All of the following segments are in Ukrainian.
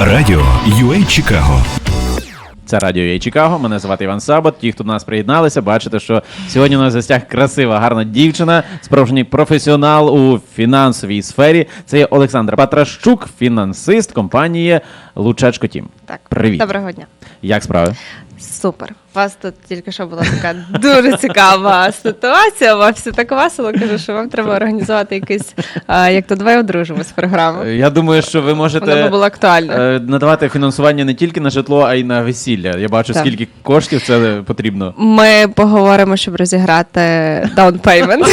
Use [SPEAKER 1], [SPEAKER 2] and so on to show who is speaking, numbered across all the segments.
[SPEAKER 1] Радіо UA Чикаго.
[SPEAKER 2] Це радіо Є Чикаго. Мене звати Іван Сабот. Ті, хто до нас приєдналися, бачите, що сьогодні у нас в гостях красива, гарна дівчина, справжній професіонал у фінансовій сфері. Це є Олександра Патрашчук, фінансист компанії Лучачко Тім.
[SPEAKER 3] Так,
[SPEAKER 2] Привіт.
[SPEAKER 3] Доброго дня.
[SPEAKER 2] Як справи?
[SPEAKER 3] Супер. У вас тут тільки що була така дуже цікава ситуація. Вам все так весело. Кажу, що вам треба організувати якийсь, а, як то давай одружимось програму.
[SPEAKER 2] Я думаю, що ви можете
[SPEAKER 3] було актуально.
[SPEAKER 2] е, надавати фінансування не тільки на житло, а й на весілля. Я бачу,
[SPEAKER 3] Так.
[SPEAKER 2] скільки коштів це потрібно.
[SPEAKER 3] Ми поговоримо, щоб розіграти down payment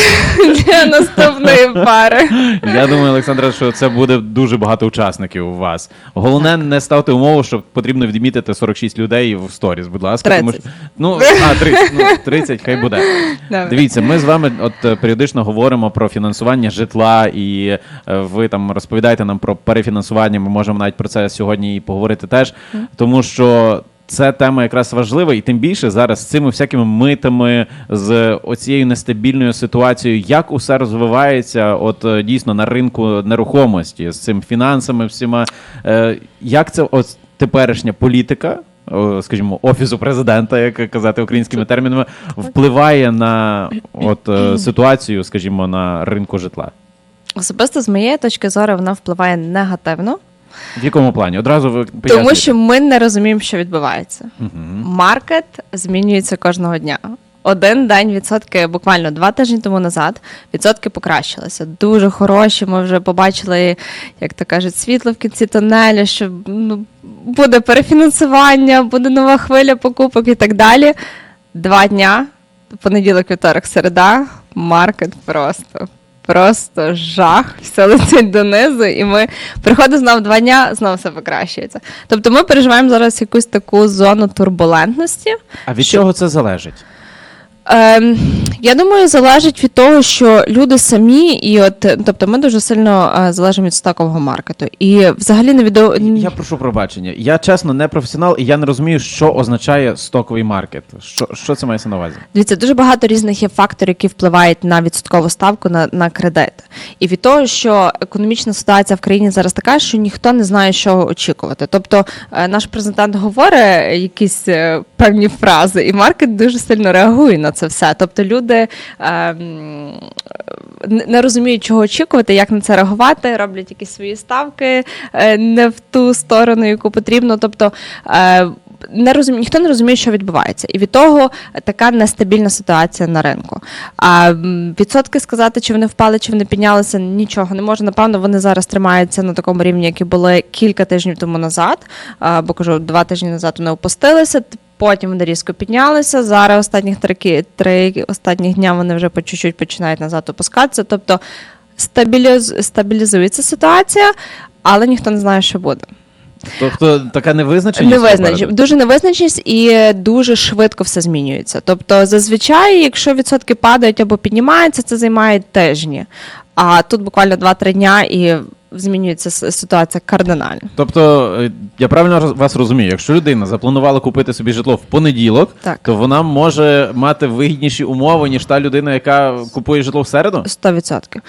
[SPEAKER 3] для наступної пари.
[SPEAKER 2] Я думаю, Олександра, що це буде дуже багато учасників у вас. Головне, не ставте умову, що потрібно відмітити 46 людей в сторіс, будь ласка.
[SPEAKER 3] 30.
[SPEAKER 2] що- ну, а, 30, ну, 30, хай буде.
[SPEAKER 3] Добре.
[SPEAKER 2] Дивіться, ми з вами от е, періодично говоримо про фінансування житла, і е, ви там розповідаєте нам про перефінансування. Ми можемо навіть про це сьогодні і поговорити теж, тому що. Це тема якраз важлива, і тим більше зараз з цими всякими митами, з оцією нестабільною ситуацією, як усе розвивається, от е, дійсно на ринку нерухомості з цим фінансами, всіма. Е, як це от теперішня політика, скажімо, офісу президента, як казати українськими термінами, впливає на от е, ситуацію, скажімо, на ринку житла?
[SPEAKER 3] Особисто з моєї точки зору вона впливає негативно,
[SPEAKER 2] В якому плані? Одразу ви
[SPEAKER 3] тому що ми не розуміємо, що відбувається.
[SPEAKER 2] Угу.
[SPEAKER 3] Маркет змінюється кожного дня. Один день відсотки, буквально два тижні тому назад, відсотки покращилися. Дуже хороші. Ми вже побачили, як то кажуть, світло в кінці тунелю, що ну, буде перефінансування, буде нова хвиля покупок і так далі. Два дня, понеділок, вівторок, середа, маркет просто. Просто жах, все летить донизу, і ми приходить знову два дня, знову все покращується. Тобто ми переживаємо зараз якусь таку зону турбулентності.
[SPEAKER 2] А від чого це залежить?
[SPEAKER 3] Ем, я думаю, залежить від того, що люди самі, і от, е, тобто, ми дуже сильно е, залежимо від стокового маркету. І взагалі не відомо.
[SPEAKER 2] Я прошу пробачення. Я чесно не професіонал, і я не розумію, що означає стоковий маркет. Що, що це мається на увазі?
[SPEAKER 3] Дивіться, дуже багато різних є факторів, які впливають на відсоткову ставку на, на кредит. І від того, що економічна ситуація в країні зараз така, що ніхто не знає, що очікувати. Тобто, е, наш президент говорить якісь е, певні фрази, і маркет дуже сильно реагує на це все. Тобто, люди ем, не розуміють, чого очікувати, як на це реагувати, роблять якісь свої ставки е, не в ту сторону, яку потрібно. Тобто, е, не розумі... ніхто не розуміє, що відбувається, і від того така нестабільна ситуація на ринку. А відсотки сказати, чи вони впали, чи вони піднялися, нічого не може. Напевно, вони зараз тримаються на такому рівні, які були кілька тижнів тому назад. А, бо кажу, два тижні назад вони опустилися. Потім вони різко піднялися. Зараз останніх три, три останніх дня вони вже по чуть-чуть починають назад опускатися. Тобто стабіліз... стабілізується ситуація, але ніхто не знає, що буде.
[SPEAKER 2] Тобто така невизначеність?
[SPEAKER 3] Невизначеність. Дуже невизначеність і дуже швидко все змінюється. Тобто, зазвичай, якщо відсотки падають або піднімаються, це займає тижні. А тут буквально 2-3 дня і змінюється ситуація кардинально.
[SPEAKER 2] Тобто, е, я правильно вас розумію, якщо людина запланувала купити собі житло в понеділок,
[SPEAKER 3] Так.
[SPEAKER 2] то вона може мати вигідніші умови, ніж та людина, яка купує житло в середу?
[SPEAKER 3] 100%.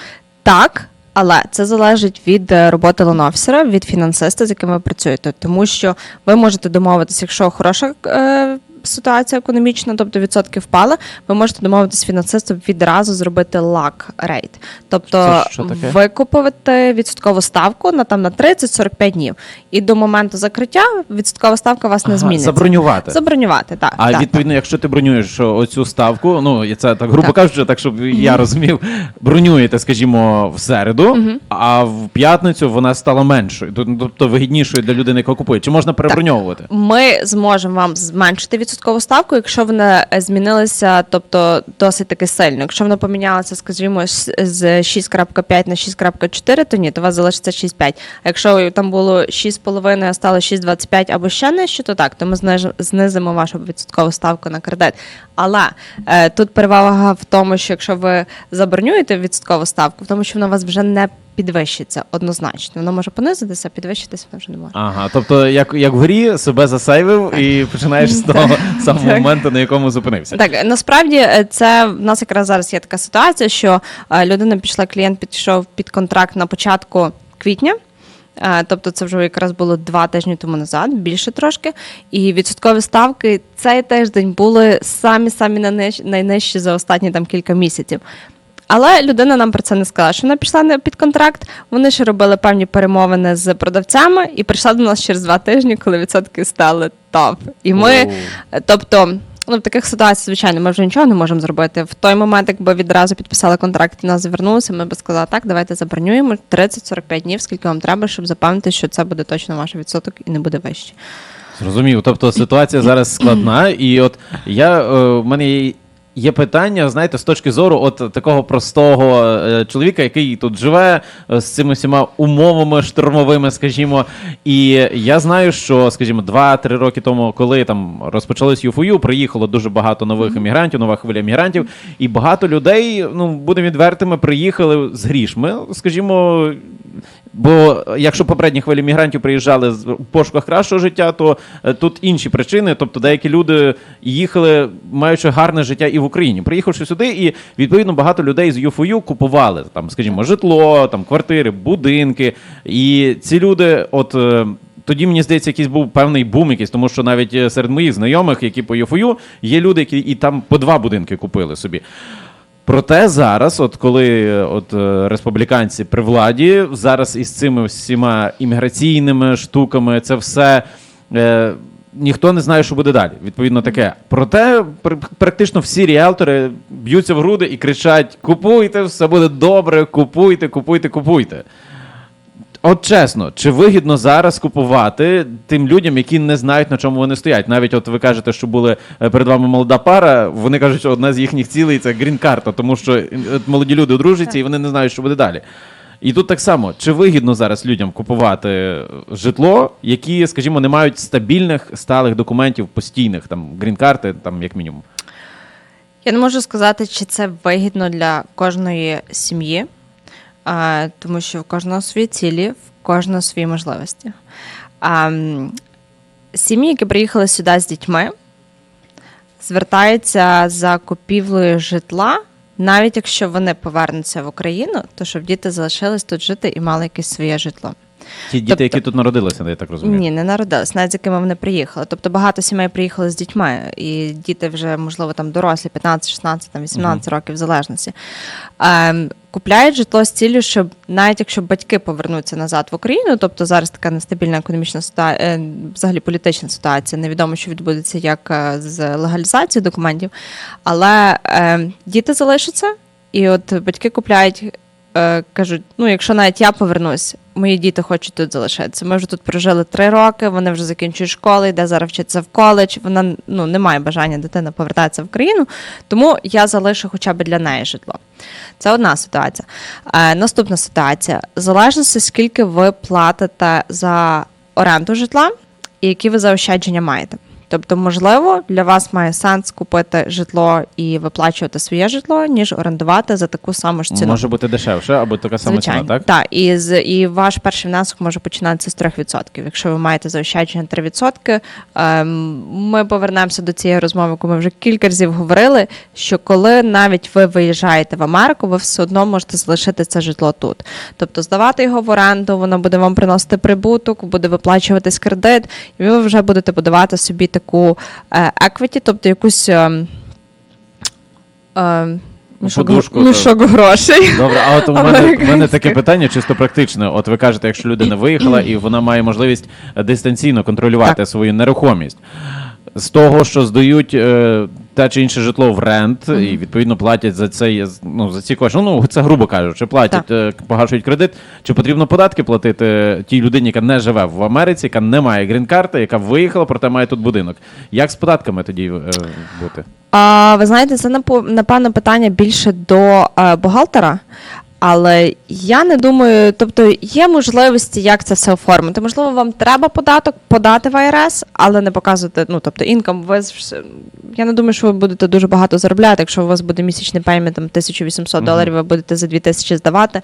[SPEAKER 3] Так. Але це залежить від е, роботи лонофісера, від фінансиста, з яким ви працюєте. Тому що ви можете домовитися, якщо хороша е, ситуація економічна, тобто відсотки впали, ви можете домовитися з фінансистом відразу зробити лак рейт. Тобто викупувати відсоткову ставку на там на 30-45 днів. І до моменту закриття відсоткова ставка вас не
[SPEAKER 2] Ага,
[SPEAKER 3] зміниться.
[SPEAKER 2] Забронювати.
[SPEAKER 3] Забронювати, так.
[SPEAKER 2] А
[SPEAKER 3] так,
[SPEAKER 2] відповідно, якщо ти бронюєш оцю ставку, ну і це так грубо
[SPEAKER 3] Так.
[SPEAKER 2] кажучи, так щоб я розумів, бронюєте, скажімо, в середу, а в п'ятницю вона стала меншою, тобто вигіднішою для людини, яка купує. Чи можна переброньовувати?
[SPEAKER 3] Ми зможемо вам зменшити відсоткову ставку, якщо вона е, змінилася, тобто досить таки сильно. Якщо вона помінялася, скажімо, з з 6.5 на 6.4, то ні, то у вас залишиться 6.5. А якщо там було 6,5, а стало 6,25 або ще нижче, то так, то ми знизимо вашу відсоткову ставку на кредит. Але е, тут перевага в тому, що якщо ви забронюєте відсоткову ставку, в тому, що вона у вас вже не підвищиться однозначно. Вона може понизитися, а підвищитися вже не може.
[SPEAKER 2] Ага, тобто, як, як в грі себе засейвив і починаєш з того самого моменту, на якому зупинився.
[SPEAKER 3] Так, насправді е, це в нас якраз зараз є така ситуація, що е, людина пішла, клієнт підійшов під контракт на початку квітня. Е, Тобто це вже якраз було два тижні тому назад, більше трошки. І відсоткові ставки цей тиждень були самі самі найниж- найнижчі за останні там кілька місяців. Але людина нам про це не сказала, що вона пішла на- під контракт. Вони ще робили певні перемовини з продавцями і прийшла до нас через два тижні, коли відсотки стали топ. І ми, е, тобто. Ну, в таких ситуаціях, звичайно, ми вже нічого не можемо зробити. В той момент, якби відразу підписали контракт і нас звернулися, ми б сказали, так, давайте забронюємо 30-45 днів, скільки вам треба, щоб запевнити, що це буде точно ваш відсоток і не буде вище.
[SPEAKER 2] Зрозумів. Тобто ситуація зараз складна, і от я е, в мене є- є питання, знаєте, з точки зору от такого простого е, чоловіка, який тут живе е, з цими всіма умовами штурмовими, скажімо. І я знаю, що, скажімо, 2-3 роки тому, коли там розпочалось ЮФУ, приїхало дуже багато нових емігрантів, нова хвиля емігрантів, і багато людей, ну будемо відвертими, приїхали з грішми, скажімо. Бо якщо попередні хвилі мігрантів приїжджали з- пошуках кращого життя, то е, тут інші причини. Тобто деякі люди їхали, маючи гарне життя і в Україні. Приїхавши сюди, і відповідно багато людей з ЮФОЮ купували там, скажімо, житло, там квартири, будинки. І ці люди, от. е, Тоді мені здається, якийсь був певний бум, якийсь, тому що навіть е, серед моїх знайомих, які по ЮФОЮ, є люди, які і там по два будинки купили собі. Проте зараз, от коли от е, республіканці при владі, зараз із цими всіма імміграційними штуками, це все. Е, Ніхто не знає, що буде далі. Відповідно, таке. Проте пр- практично всі ріелтори б'ються в груди і кричать: купуйте, все буде добре, купуйте, купуйте, купуйте. От чесно, чи вигідно зараз купувати тим людям, які не знають, на чому вони стоять? Навіть от ви кажете, що були е, перед вами молода пара. Вони кажуть, що одна з їхніх цілей це грін-карта, тому що е, молоді люди одружаться і вони не знають, що буде далі. І тут так само, чи вигідно зараз людям купувати е, житло, які, скажімо, не мають стабільних сталих документів, постійних там грін-карти, там як мінімум.
[SPEAKER 3] Я не можу сказати, чи це вигідно для кожної сім'ї, а, тому що в кожного свої цілі, в кожного свої можливості. А, сім'ї, які приїхали сюди з дітьми, звертаються за купівлею житла, навіть якщо вони повернуться в Україну, то щоб діти залишились тут жити і мали якесь своє житло.
[SPEAKER 2] Ті діти,
[SPEAKER 3] Тобто-
[SPEAKER 2] які тут народилися, я так розумію.
[SPEAKER 3] Ні, не народились, навіть з якими вони приїхали. Тобто багато сімей приїхали з дітьми, і діти вже, можливо, там дорослі, 15, 16, там 18 років, в залежності. Ем, купляють житло з ціллю, щоб навіть якщо батьки повернуться назад в Україну, тобто зараз така нестабільна економічна ситуація, взагалі політична ситуація, невідомо, що відбудеться як е, з легалізацією документів, але ем, діти залишаться, і от батьки купляють е, кажуть: ну, якщо навіть я повернусь, мої діти хочуть тут залишитися. Ми вже тут прожили три роки, вони вже закінчують школу, йде зараз вчитися в коледж. Вона ну не має бажання дитина повертатися в країну, тому я залишу хоча б для неї житло. Це одна ситуація. Е, наступна ситуація: залежно, скільки ви платите за оренду житла і які ви заощадження маєте. Тобто, можливо, для вас має сенс купити житло і виплачувати своє житло, ніж орендувати за таку саму ж ціну.
[SPEAKER 2] Може бути дешевше, або така сама
[SPEAKER 3] Звичайно,
[SPEAKER 2] ціна, так?
[SPEAKER 3] Так, і, з, і ваш перший внесок може починатися з 3%. Якщо ви маєте заощадження 3%, ем, ми повернемося до цієї розмови, яку ми вже кілька разів говорили, що коли навіть ви виїжджаєте в Америку, ви все одно можете залишити це житло тут. Тобто здавати його в оренду, воно буде вам приносити прибуток, буде виплачуватись кредит, і ви вже будете будувати собі таку еквіті, equity, тобто якусь. ем, ем, Мішок,
[SPEAKER 2] Подушку,
[SPEAKER 3] мішок грошей.
[SPEAKER 2] Добре, а от у мене, у мене таке питання чисто практичне. От ви кажете, якщо людина виїхала і вона має можливість дистанційно контролювати
[SPEAKER 3] Так.
[SPEAKER 2] свою нерухомість. З того, що здають е, те чи інше житло в рент, і відповідно платять за це ну, за ці кошти. Ну, це грубо кажучи, платять, е, погашують кредит. Чи потрібно податки платити тій людині, яка не живе в Америці, яка не має грін-карти, яка виїхала, проте має тут будинок? Як з податками тоді е, бути?
[SPEAKER 3] А, ви знаєте, це напевно питання більше до е, бухгалтера. Але я не думаю, тобто є можливості, як це все оформити. Можливо, вам треба податок подати в АРС, але не показувати. Ну тобто інком. Ви я не думаю, що ви будете дуже багато заробляти. Якщо у вас буде місячний пеймент там 1800 доларів, ви будете за 2000 здавати.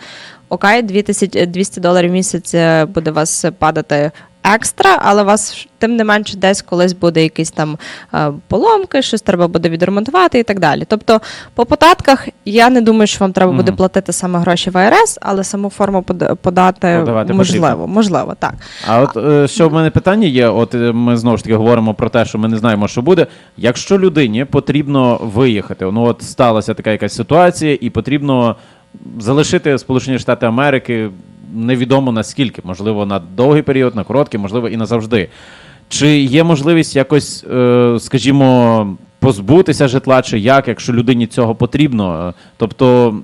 [SPEAKER 3] Окей, 2000, 200 доларів в місяць е, буде вас падати екстра, але у вас тим не менше десь колись буде якісь там е, поломки, щось треба буде відремонтувати і так далі. Тобто, по податках я не думаю, що вам треба буде платити саме гроші в АРС, але саму форму пода- подати
[SPEAKER 2] Подавати
[SPEAKER 3] можливо,
[SPEAKER 2] потрібно.
[SPEAKER 3] можливо, так.
[SPEAKER 2] А от е, що в мене питання є, от е, ми знову ж таки говоримо про те, що ми не знаємо, що буде. Якщо людині потрібно виїхати, ну от сталася така якась ситуація, і потрібно залишити Сполучені Штати Америки невідомо наскільки, можливо, на довгий період, на короткий, можливо, і назавжди. Чи є можливість якось, е, скажімо, позбутися житла, чи як, якщо людині цього потрібно? Тобто,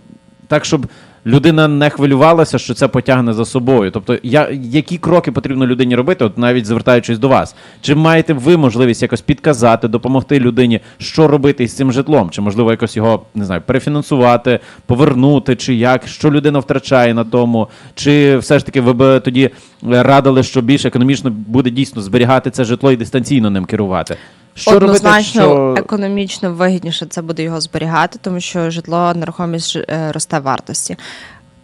[SPEAKER 2] так, щоб людина не хвилювалася, що це потягне за собою. Тобто, я, які кроки потрібно людині робити, от навіть звертаючись до вас? Чи маєте ви можливість якось підказати, допомогти людині, що робити із цим житлом? Чи можливо якось його не знаю, перефінансувати, повернути, чи як, що людина втрачає на тому? Чи все ж таки ви б тоді е, радили, що більш економічно буде дійсно зберігати це житло і дистанційно ним керувати? Що
[SPEAKER 3] Однозначно
[SPEAKER 2] робити, що...
[SPEAKER 3] економічно вигідніше це буде його зберігати, тому що житло нерухомість е, росте вартості.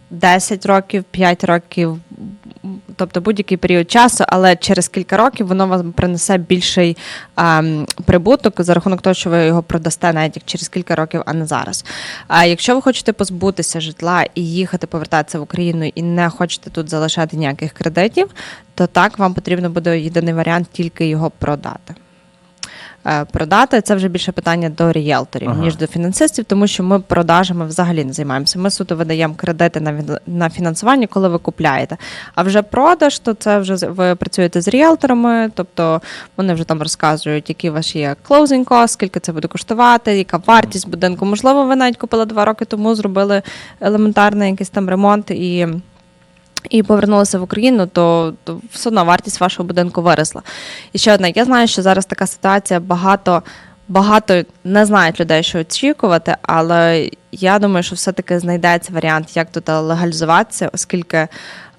[SPEAKER 3] 10 років, 5 років, тобто будь-який період часу, але через кілька років воно вам принесе більший ем, прибуток за рахунок того, що ви його продасте навіть як через кілька років, а не зараз. А якщо ви хочете позбутися житла і їхати повертатися в Україну і не хочете тут залишати ніяких кредитів, то так вам потрібно буде єдиний варіант тільки його продати. Е, Продати це вже більше питання до ріелторів,
[SPEAKER 2] Ага.
[SPEAKER 3] ніж до фінансистів, тому що ми продажами взагалі не займаємося. Ми суто видаємо кредити на на фінансування, коли ви купляєте. А вже продаж, то це вже ви працюєте з ріелторами, тобто вони вже там розказують, які ваші є closing cost, скільки це буде коштувати, яка вартість будинку. Можливо, ви навіть купили два роки тому, зробили елементарний якийсь там ремонт і. І повернулися в Україну, то, то все одно вартість вашого будинку виросла. І ще одне, я знаю, що зараз така ситуація багато. Багато не знають людей, що очікувати, але я думаю, що все-таки знайдеться варіант, як тут легалізуватися, оскільки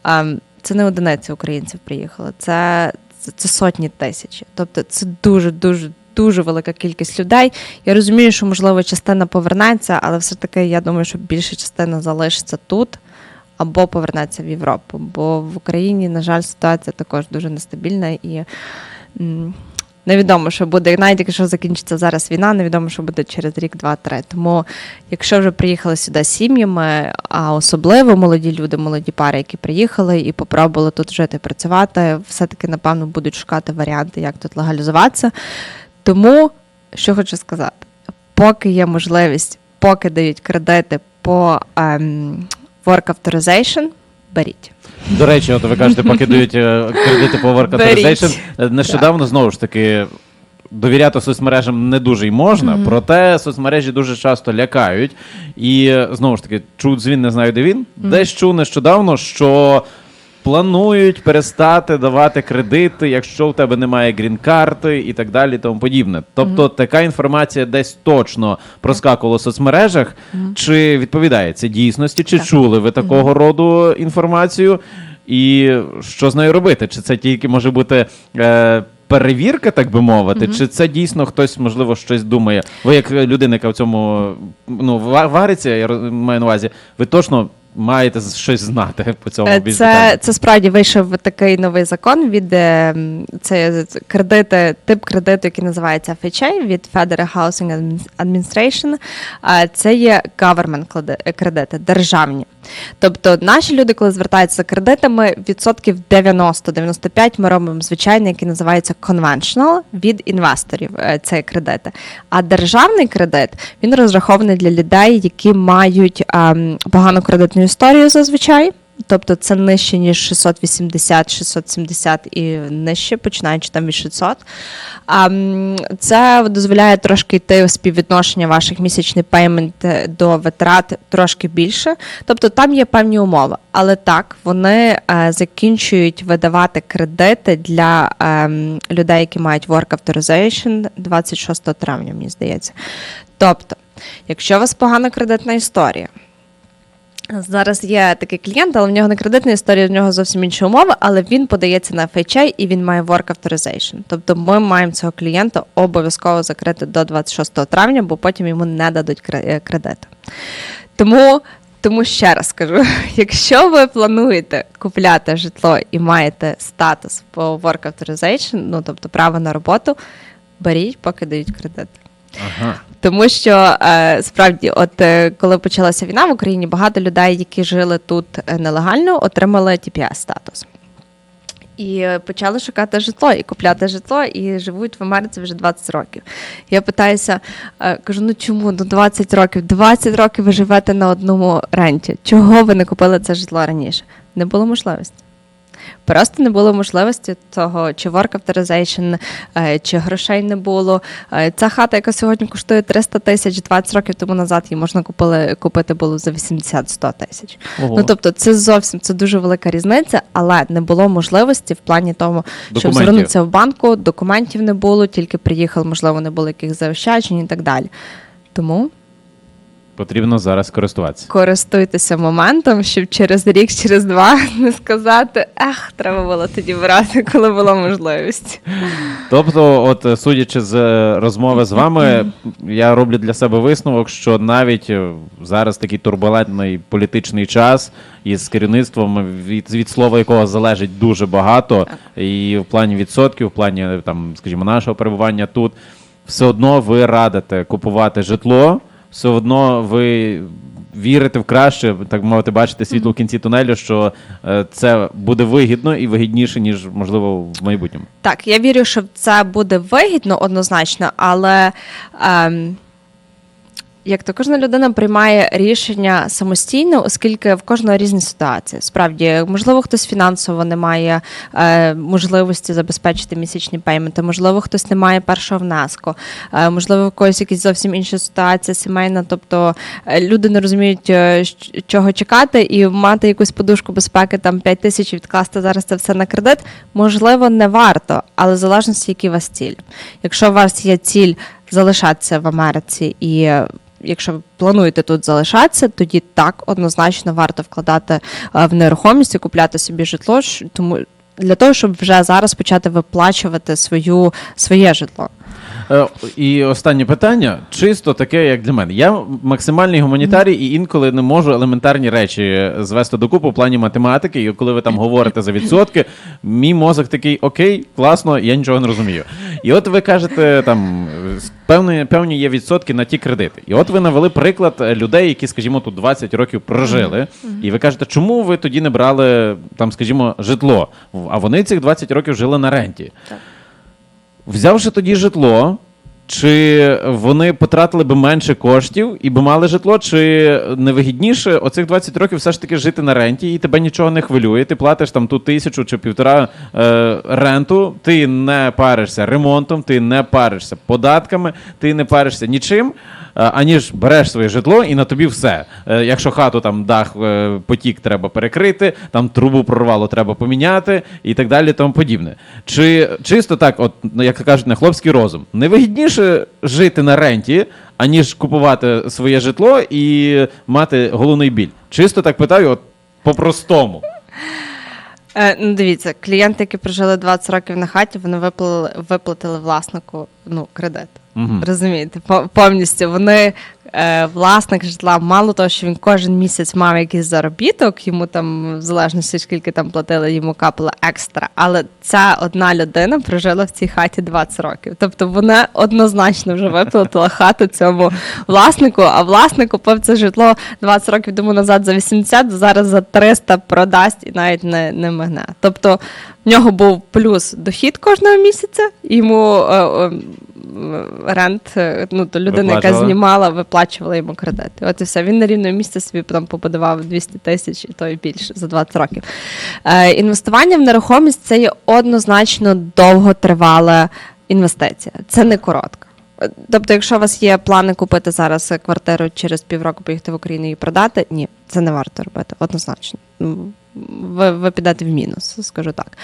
[SPEAKER 3] ем, це не одиниці українців приїхали, це, це, це сотні тисяч. Тобто це дуже, дуже, дуже велика кількість людей. Я розумію, що можливо частина повернеться, але все-таки я думаю, що більша частина залишиться тут або повернеться в Європу. Бо в Україні, на жаль, ситуація також дуже нестабільна і. Невідомо, що буде, навіть якщо закінчиться зараз війна, невідомо, що буде через рік, два, три. Тому, якщо вже приїхали сюди сім'ями, а особливо молоді люди, молоді пари, які приїхали і попробували тут жити, працювати, все-таки, напевно, будуть шукати варіанти, як тут легалізуватися. Тому, що хочу сказати, поки є можливість, поки дають кредити по ем, work authorization, беріть.
[SPEAKER 2] До речі, от ви кажете, поки дають е, кредити по work
[SPEAKER 3] Беріть.
[SPEAKER 2] authorization, е, нещодавно знову ж таки. Довіряти соцмережам не дуже й можна, проте соцмережі дуже часто лякають. І е, знову ж таки, чув дзвін, не знаю, де він. Десь чув нещодавно, що планують перестати давати кредити, якщо в тебе немає грін-карти і так далі, і тому подібне. Тобто така інформація десь точно проскакувала в соцмережах. Чи відповідає це дійсності, чи
[SPEAKER 3] Так.
[SPEAKER 2] чули ви такого роду інформацію? І що з нею робити? Чи це тільки може бути е, перевірка, так би мовити, чи це дійсно хтось, можливо, щось думає? Ви, як людина, яка в цьому ну, вариться, я маю на увазі, ви точно маєте щось знати по цьому бізнесу?
[SPEAKER 3] Це, це справді вийшов такий новий закон від е, це кредити, тип кредиту, який називається FHA від Federal Housing Administration. Це є government кредити, державні. Тобто наші люди, коли звертаються за кредитами, відсотків 90-95 ми робимо звичайний, який називається conventional від інвесторів. цей Це кредити. А державний кредит він розрахований для людей, які мають ем, погану кредитну історію зазвичай. Тобто це нижче, ніж 680, 670 і нижче, починаючи там від 600. А, це дозволяє трошки йти у співвідношення ваших місячний пеймент е, до витрат трошки більше. Тобто там є певні умови. Але так, вони е, закінчують видавати кредити для ем, людей, які мають work authorization 26 травня, мені здається. Тобто, якщо у вас погана кредитна історія, Зараз є такий клієнт, але в нього не кредитна історія, в нього зовсім інші умови, але він подається на FHA і він має work authorization. Тобто ми маємо цього клієнта обов'язково закрити до 26 травня, бо потім йому не дадуть е, кредит. Тому Тому ще раз кажу: якщо ви плануєте купляти житло і маєте статус по Work Authorization, ну тобто право на роботу, беріть, поки дають кредит. Тому що е, справді, от е, коли почалася війна в Україні, багато людей, які жили тут е, нелегально, отримали TPS статус. І почали шукати житло і купляти житло, і живуть в Америці вже 20 років. Я питаюся, кажу: ну чому ну 20 років? 20 років ви живете на одному ренті. Чого ви не купили це житло раніше? Не було можливості. Просто не було можливості того, чи work authorization, е, чи грошей не було. Е, Ця хата, яка сьогодні коштує 300 тисяч, 20 років тому назад її можна купили, купити було за 80-100 тисяч. Ну тобто, це зовсім це дуже велика різниця, але не було можливості в плані тому, щоб звернутися в банку, документів не було, тільки приїхали, можливо, не було яких заощаджень і так далі. Тому
[SPEAKER 2] Потрібно зараз користуватися.
[SPEAKER 3] користуйтеся моментом, щоб через рік, через два не сказати, ех, треба було тоді брати, коли була можливість.
[SPEAKER 2] Тобто, от судячи з е, розмови з вами, я роблю для себе висновок, що навіть е, зараз такий турбулентний політичний час із керівництвом, від, від слова якого залежить дуже багато, і в плані відсотків, в плані там, скажімо, нашого перебування тут, все одно ви радите купувати житло, все одно ви. Вірите в краще, так мовити, бачите світло в кінці тунелю, що е, це буде вигідно і вигідніше, ніж можливо в майбутньому.
[SPEAKER 3] Так, я вірю, що це буде вигідно однозначно, але ем, як то кожна людина приймає рішення самостійно, оскільки в кожного різні ситуації. Справді, можливо, хтось фінансово не має е, можливості забезпечити місячні пейменти, можливо, хтось не має першого внеску, е, можливо, в когось якісь зовсім інша ситуація сімейна. Тобто е, люди не розуміють, е, чого чекати, і мати якусь подушку безпеки, там 5 тисяч відкласти зараз це все на кредит, можливо, не варто, але в залежності, який у вас ціль. Якщо у вас є ціль залишатися в Америці і Якщо ви плануєте тут залишатися, тоді так однозначно варто вкладати е, в нерухомість і купляти собі житло, тому для того, щоб вже зараз почати виплачувати свою своє житло.
[SPEAKER 2] Е, І останнє питання, чисто таке, як для мене. Я максимальний гуманітарій і інколи не можу елементарні речі звести докупу в плані математики. І коли ви там говорите за відсотки, мій мозок такий окей, класно, я нічого не розумію. І от ви кажете, там певні, певні є відсотки на ті кредити. І от ви навели приклад людей, які, скажімо, тут 20 років прожили. І ви кажете, чому ви тоді не брали там, скажімо, житло? А вони цих 20 років жили на ренті. Взявши тоді житло, чи вони потратили би менше коштів і би мали житло, чи невигідніше оцих 20 років все ж таки жити на ренті, і тебе нічого не хвилює. Ти платиш там ту тисячу чи півтора е, ренту, ти не паришся ремонтом, ти не паришся податками, ти не паришся нічим. Е, Аніж береш своє житло і на тобі все. Е, Якщо хату там дах е, потік треба перекрити, там трубу прорвало треба поміняти і так далі, тому подібне. Чи чисто так, от ну, як кажуть, на хлопський розум, не вигідніше жити на ренті, аніж купувати своє житло і мати головний біль? Чисто так питаю, от по-простому.
[SPEAKER 3] Е, ну, дивіться, клієнти, які прожили 20 років на хаті, вони виплатили, виплатили власнику ну, кредит.
[SPEAKER 2] Мгм.
[SPEAKER 3] Розумієте, по- повністю вони е, власник житла, мало того, що він кожен місяць мав якийсь заробіток, йому там, в залежності скільки там платили, йому капало екстра. Але ця одна людина прожила в цій хаті 20 років. Тобто вона однозначно вже виплатила хату цьому власнику, а власник купив це житло 20 років тому назад за 80, зараз за 300 продасть і навіть не, не мигне. Тобто в нього був плюс дохід кожного місяця, йому е, е, рент, е, ну, то людина, яка знімала, виплачувала йому кредити. От і все. Він на рівне місце собі там побудував 200 тисяч і то і більше за 20 років. Е, інвестування в нерухомість це є однозначно довготривала інвестиція. Це не коротка. Е, Тобто, якщо у вас є плани купити зараз квартиру через півроку поїхати в Україну і продати, ні, це не варто робити, однозначно. Ви, ви підете в мінус, скажу так.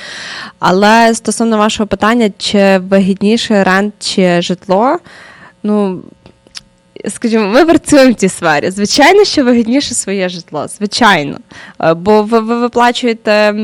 [SPEAKER 3] Але стосовно вашого питання, чи вигідніше рент чи житло, ну. Скажімо, ми працюємо в цій сфері. Звичайно, що вигідніше своє житло. Звичайно. Е, Бо ви, ви виплачуєте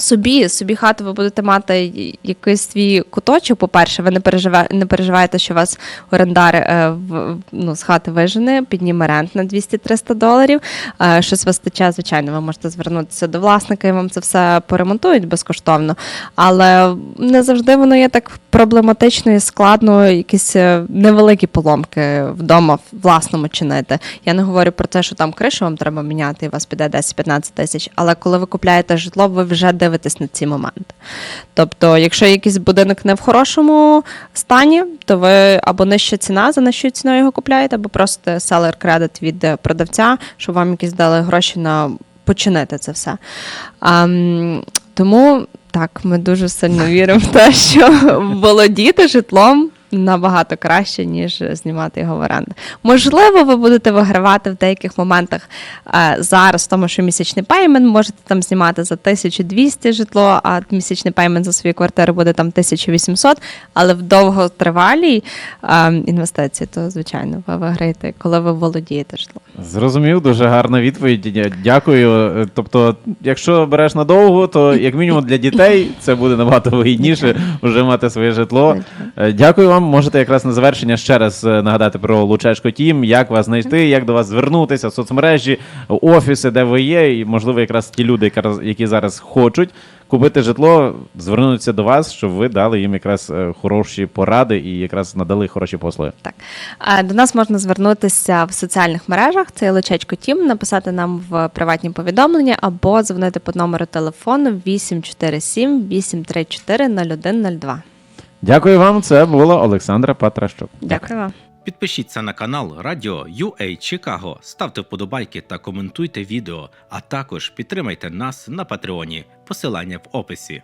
[SPEAKER 3] Собі, собі хату ви будете мати якийсь свій куточок. По-перше, ви не переживаєте, не переживаєте, що вас орендар е, в, ну, з хати вижене, підніме рент на 200-300 доларів. Е, щось вас тече, звичайно, ви можете звернутися до власника і вам це все поремонтують безкоштовно. Але не завжди воно є так проблематично і складно, якісь е, невеликі поломки вдома власному чинити. Я не говорю про те, що там кришу вам треба міняти, і у вас піде 10-15 тисяч. Але коли ви купляєте житло, ви вже дивитесь на ці моменти. Тобто, якщо якийсь будинок не в хорошому стані, то ви або нижча ціна, за нижчою ціною його купляєте, або просто seller кредит від е, продавця, щоб вам якісь дали гроші на починити це все. Ам, тому так, ми дуже сильно віримо в те, що володіти житлом. Набагато краще, ніж знімати його в оренду. Можливо, ви будете вигравати в деяких моментах е, зараз, тому, що місячний пеймент можете там знімати за 1200 житло, а місячний пеймент за свою квартиру буде там 1800, але в довготривалій е, інвестиції, то звичайно ви виграєте, коли ви володієте житлом.
[SPEAKER 2] Зрозумів, дуже гарна відповідь. Дякую. Е, Тобто, якщо береш надовго, то як мінімум для дітей це буде набагато вигідніше вже мати своє житло. Дякую вам. Можете якраз на завершення ще раз е, нагадати про Лучешко Тім, як вас знайти, як до вас звернутися, соцмережі, офіси, де ви є, і можливо, якраз ті люди, які зараз хочуть купити житло, звернутися до вас, щоб ви дали їм якраз е, хороші поради і якраз надали хороші послуги.
[SPEAKER 3] Так до нас можна звернутися в соціальних мережах. Це є Личечко Тім, написати нам в приватні повідомлення або дзвонити по номеру телефону 847 834 0102.
[SPEAKER 2] Дякую вам. Це була Олександра Патращук.
[SPEAKER 3] Дякую вам.
[SPEAKER 4] Підпишіться на канал Радіо UA Чикаго, ставте вподобайки та коментуйте відео, а також підтримайте нас на Патреоні. Посилання в описі.